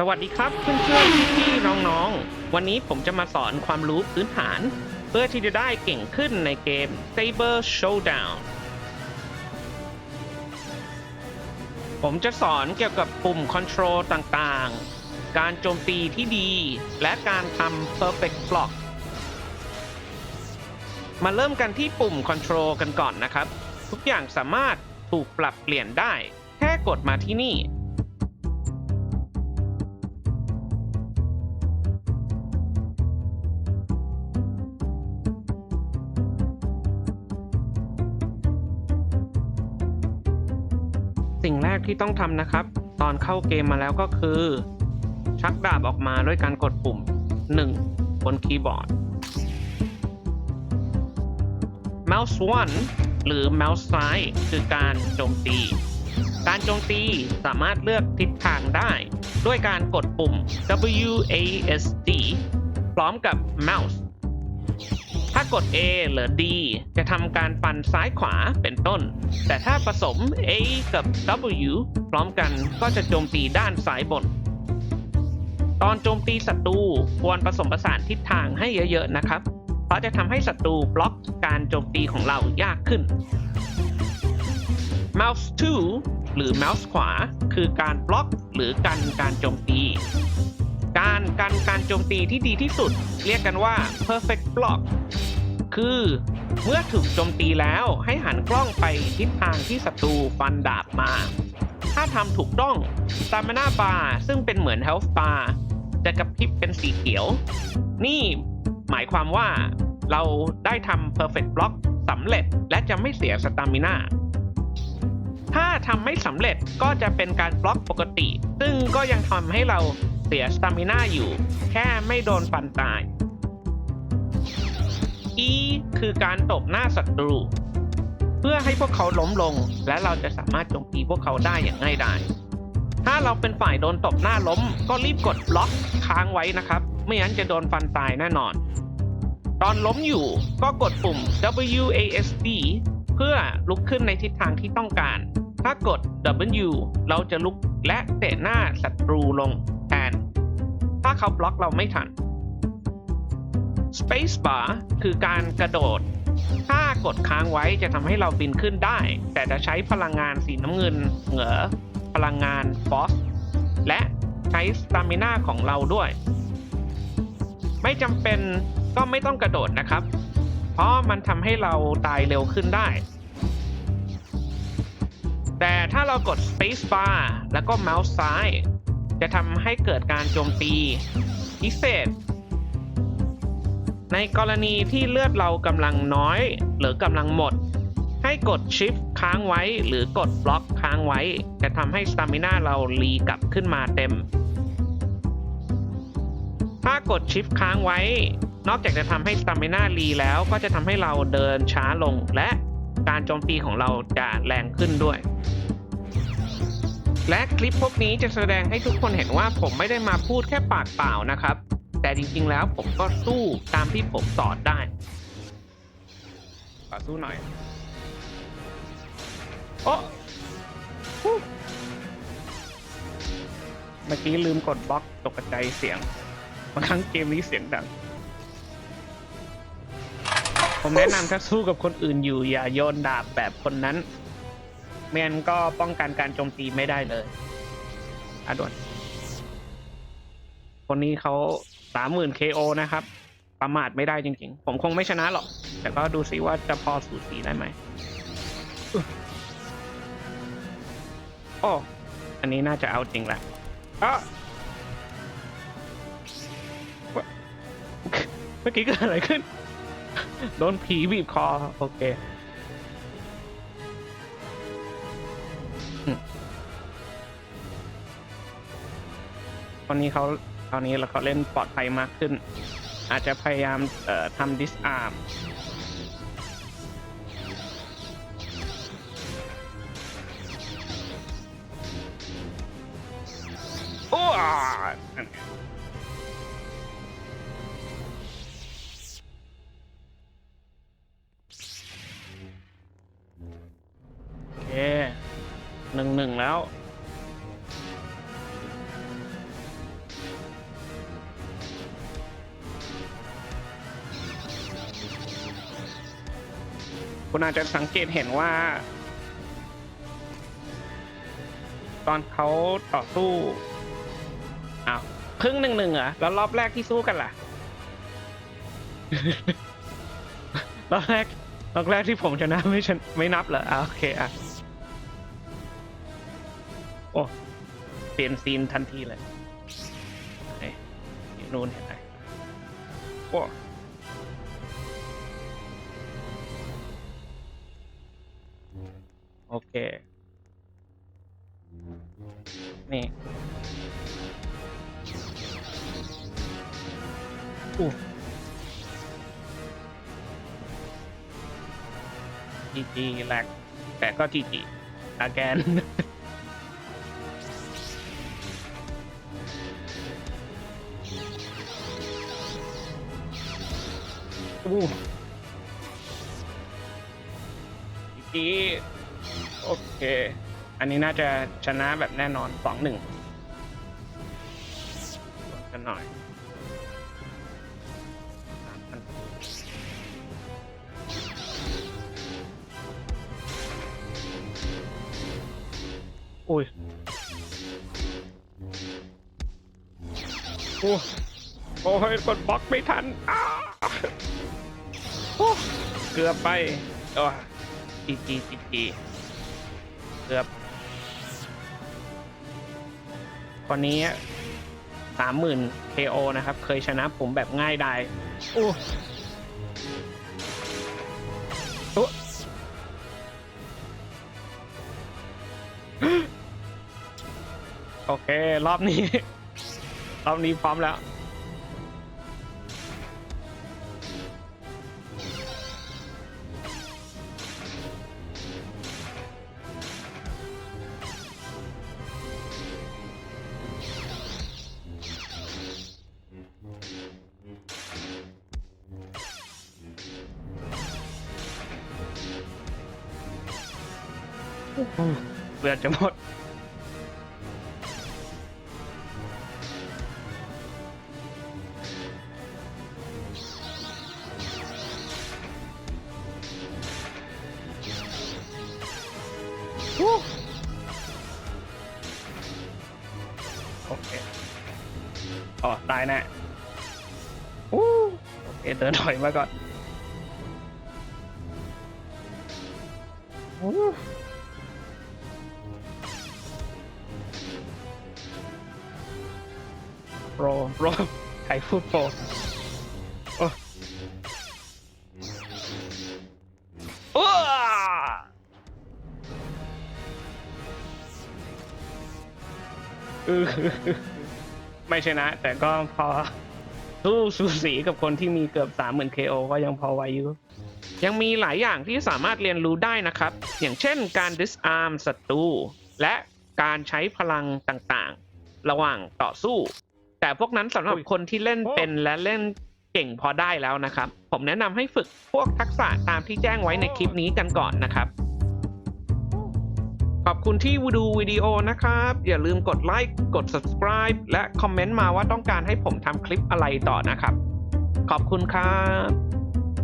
สวัสดีครับเพื่อนๆพี่ๆน้องๆ วันนี้ผมจะมาสอนความรู้พื้นฐาน เพื่อที่จะได้เก่งขึ้นในเกม Saber Showdown ผมจะสอนเกี่ยวกับปุ่ม Control ต่างๆ การโจมตีที่ดี และการทำ Perfect Block มาเริ่มกันที่ปุ่ม Control กันก่อนนะครับ ทุกอย่างสามารถถูกปรับเปลี่ยนได้ แค่กดมาที่นี่ สิ่งแรกที่ต้องทำนะครับ ตอนเข้าเกมมาแล้วก็คือ ชักดาบออกมาด้วยการกดปุ่ม 1 บนคีย์บอร์ด Mouse 1หรือ Mouse ซ้าย คือการโจมตี การโจมตีสามารถเลือกทิศทางได้ ด้วยการกดปุ่ม WASD พร้อมกับ Mouse ากด A หรือ D จะทำการปันซ้ายขวาเป็นต้น แต่ถ้าผสม A กับ W พร้อมกันก็จะโจมตีด้านซ้ายบน ตอนโจมตีศัตรูควรผสมผสานทิศทางให้เยอะๆนะครับ เพราะจะทำให้ศัตรูบล็อกการโจมตีของเรายากขึ้น Mouse 2 หรือ Mouse ขวา คือการบล็อกหรือกันการโจมตีการกันการโจมตีที่ดีที่สุด เรียกกันว่า perfect block คือ เมื่อถูกโจมตีแล้วให้หันกล้องไปทิศทางที่ศัตรูฟันดาบมา ถ้าทำถูกต้อง stamina bar ซึ่งเป็นเหมือน health bar จะกระพริบเป็นสีเขียว นี่หมายความว่าเราได้ทำ perfect block สำเร็จและจะไม่เสีย stamina ถ้าทำไม่สำเร็จก็จะเป็นการบล็อกปกติ ซึ่งก็ยังทำให้เราเสียสตามินาอยู่ แค่ไม่โดนฟันตาย E คือการตบหน้าศัตรู เพื่อให้พวกเขาล้มลง และเราจะสามารถโจมตีพวกเขาได้อย่างง่ายดายถ้าเราเป็นฝ่ายโดนตบหน้าล้ม ก็รีบกดบล็อกค้างไว้นะครับ ไม่งั้นจะโดนฟันตายแน่นอน ตอนล้มอยู่ก็กดปุ่ม WASD เพื่อลุกขึ้นในทิศทางที่ต้องการ ถ้ากด W เราจะลุกและเตะหน้าศัตรูลงแทน ถ้าเขาบล็อกเราไม่ทัน Space Bar คือการกระโดด ถ้ากดค้างไว้จะทำให้เราบินขึ้นได้ แต่จะใช้พลังงานสีน้ำเงิน เหงอพลังงานฟอส และใช้สตามิน่าของเราด้วย ไม่จำเป็นก็ไม่ต้องกระโดดนะครับ เพราะมันทำให้เราตายเร็วขึ้นได้ แต่ถ้าเรากด Space Bar แล้วก็เมาส์ซ้าย จะทำให้เกิดการโจมตีพิเศษ ในกรณีที่เลือดเรากำลังน้อย หรือกำลังหมด ให้กด Shift ค้างไว้หรือกดบล็อกค้างไว้ จะทำให้สตามิน่าเรารีกลับขึ้นมาเต็ม ถ้ากด Shift ค้างไว้ นอกจากจะทำให้สตามิน่ารีแล้วก็จะทำให้เราเดินช้าลง และการโจมตีของเราจะแรงขึ้นด้วยและคลิปพวกนี้จะแสดงให้ทุกคนเห็นว่าผมไม่ได้มาพูดแค่ปากเปล่านะครับ แต่จริง ๆ แล้วผมก็สู้ตามที่ผมสอนได้ขอสู้หน่อย โอ้เมื่อกี้ลืมกดบล็อกตกใจเสียงบางครั้งเกมนี้เสียงดัง ผมแนะนำถ้าสู้กับคนอื่นอยู่อย่าโยนดาบแบบคนนั้นเมนก็ป้องกันการโจมตีไม่ได้เลยอะด่วนคนนี้เขา สามหมื่น KO นะครับ ประมาทไม่ได้จริงๆ ผมคงไม่ชนะหรอก แต่ก็ดูสิว่าจะพอสูสีได้ไหมอุ๊ยโอ้อันนี้น่าจะเอาจริงแหละอ้อเมื่อกี้เกิดอะไรขึ้น โดนผีบีบคอ โอเคตอนนี้เขา คราวนี้เราเขาเล่นปลอดภัยมากขึ้น อาจจะพยายามทำดิสอาร์มโอ้ คุณอาจจะสังเกตเห็นว่า ตอนเขาต่อสู้อ้าวครึ่งหนึ่งหนึ่งเหรอแล้วรอบแรกที่สู้กันล่ะ รอบแรกรอบแรกที่ผมชนะไม่ชนไม่นับเหรออ่าโอเคอะโอ้เปลี่ยนซีนทันทีเลยนู่นู่นเห็นไหมโอ้ เค นี่อู้จีจีแลกแต่ก็จีจีอาแกนอู้จีจี โอเค อันนี้น่าจะชนะแบบแน่นอนสองหนึ่งกันหน่อยสามพันอุ้ยโอ้โอ้ยกดบล็อกไม่ทันอ้าโอ้เกือบไปโอ้จีจีจีจี เกือบคนนี้สามหมื่น KO นะครับ เคยชนะผมแบบง่ายดายโอ้โอ้โอเค รอบนี้ รอบนี้พร้อมแล้ว เลือดจะหมด โอเคอ๋อตายแน่อู้โอเคเดินถอยมาก่อนอู้ โปรโปรใครพูดโปรโอ้อ้าเออไม่ชนะ แต่ก็พอสู้สูสีกับคนที่มีเกือบสามหมื่น KO ก็ยังพอไหวอยู่ยังมีหลายอย่างที่สามารถเรียนรู้ได้นะครับ อย่างเช่นการ disarm ศัตรูและการใช้พลังต่างๆ ระหว่างต่อสู้ แต่พวกนั้นสำหรับคนที่เล่นเป็นและเล่นเก่งพอได้แล้วนะครับ ผมแนะนำให้ฝึกพวกทักษะตามที่แจ้งไว้ในคลิปนี้กันก่อนนะครับขอบคุณที่ดูวิดีโอนะครับ อย่าลืมกดไลค์ กด subscribe และคอมเมนต์มาว่าต้องการให้ผมทำคลิปอะไรต่อนะครับ ขอบคุณครับ